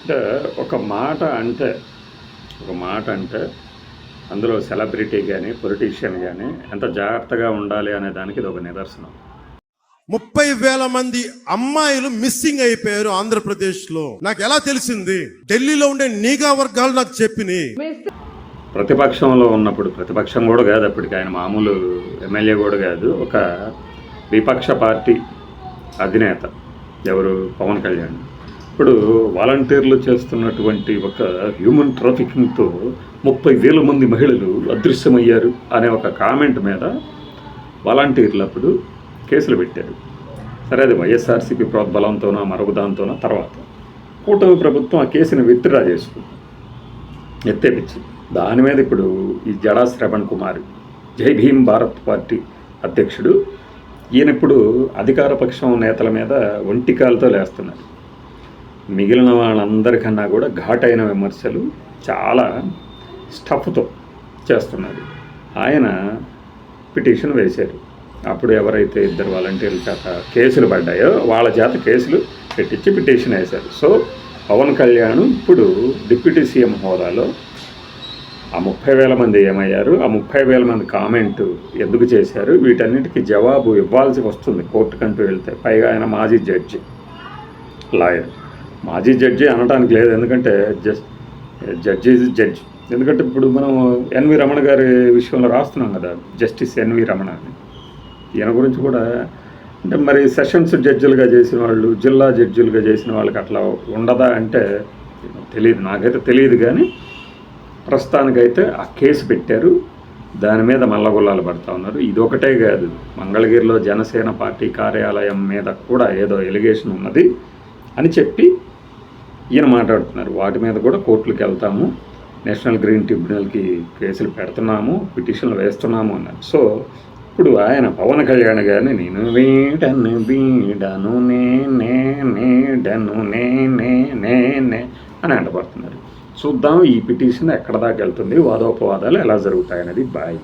అంటే ఒక మాట అంటే ఒక మాట అంటే అందులో సెలబ్రిటీ కానీ పొలిటీషియన్ కానీ ఎంత జాగ్రత్తగా ఉండాలి అనే దానికి ఇది ఒక నిదర్శనం. ముప్పై వేల మంది అమ్మాయిలు మిస్సింగ్ అయిపోయారు ఆంధ్రప్రదేశ్లో నాకు ఎలా తెలిసింది? ఢిల్లీలో ఉండే నీగా వర్గాలు నాకు చెప్పినాయి. ప్రతిపక్షంలో ఉన్నప్పుడు ప్రతిపక్షం కూడా కాదు అప్పటికి ఆయన మామూలు ఎమ్మెల్యే కూడా కాదు ఒక విపక్ష పార్టీ అధినేత ఎవరు? పవన్ కళ్యాణ్. ఇప్పుడు వాలంటీర్లు చేస్తున్నటువంటి ఒక హ్యూమన్ ట్రాఫికింగ్తో ముప్పై వేల మంది మహిళలు అదృశ్యమయ్యారు అనే ఒక కామెంట్ మీద వాలంటీర్లు అప్పుడు కేసులు పెట్టారు. సరే అది వైఎస్ఆర్సీపీ ప్రోద్బలంతోనో మరొక దాంతోనో తర్వాత కూటమి ప్రభుత్వం ఆ కేసుని విత్డ్రా చేసుకుంది. ఎత్తేపించి దాని మీద ఇప్పుడు ఈ జడా శ్రవణ్ కుమార్ జై భీమ్ భారత్ పార్టీ అధ్యక్షుడు ఈయన ఇప్పుడు అధికార పక్షం నేతల మీద ఒంటికాలతో లేస్తున్నారు. మిగిలిన వాళ్ళందరికన్నా కూడా ఘాటైన విమర్శలు చాలా స్టఫ్తో చేస్తున్నారు. ఆయన పిటిషన్ వేశారు. అప్పుడు ఎవరైతే ఇద్దరు వాలంటీర్ల చేత కేసులు పడ్డాయో వాళ్ళ చేత కేసులు పెట్టించి పిటిషన్ వేశారు. సో పవన్ కళ్యాణ్ ఇప్పుడు డిప్యూటీ సీఎం హోదాలో ఆ ముప్పై వేల మంది ఏమయ్యారు? ఆ ముప్పై వేల మంది కామెంట్ ఎందుకు చేశారు? వీటన్నిటికీ జవాబు ఇవ్వాల్సి వస్తుంది. కోర్టుకంటూ వెళ్తే పైగా ఆయన మాజీ జడ్జి లాయర్. మాజీ జడ్జి అనడానికి లేదు. ఎందుకంటే జస్ట్ జడ్జి ఇస్ జడ్జ్. ఎందుకంటే ఇప్పుడు మనం ఎన్వి రమణ గారి విషయంలో రాస్తున్నాం కదా జస్టిస్ ఎన్వి రమణ అని. ఈయన గురించి కూడా అంటే మరి సెషన్స్ జడ్జిలుగా చేసిన వాళ్ళు జిల్లా జడ్జిలుగా చేసిన వాళ్ళకి అట్లా ఉండదా అంటే తెలియదు నాకైతే తెలియదు కానీ ప్రస్తుతానికైతే ఆ కేసు పెట్టారు. దాని మీద మల్లగొల్లాలు పడతా ఉన్నారు. ఇది ఒకటే కాదు. మంగళగిరిలో జనసేన పార్టీ కార్యాలయం మీద కూడా ఏదో ఎలిగేషన్ ఉన్నది అని చెప్పి ఈయన మాట్లాడుతున్నారు. వాటి మీద కూడా కోర్టులకు వెళ్తాము. నేషనల్ గ్రీన్ ట్రిబ్యునల్కి కేసులు పెడుతున్నాము. పిటిషన్లు వేస్తున్నాము అన్నారు. సో ఇప్పుడు ఆయన పవన్ కళ్యాణ్ గారిని నేను వీడను వీడను నేనే నేడను నేనే నేనే అని అంటపడుతున్నారు. చూద్దాం ఈ పిటిషన్ ఎక్కడ దాకా వెళ్తుంది వాదోపవాదాలు ఎలా జరుగుతాయనేది బాయ్.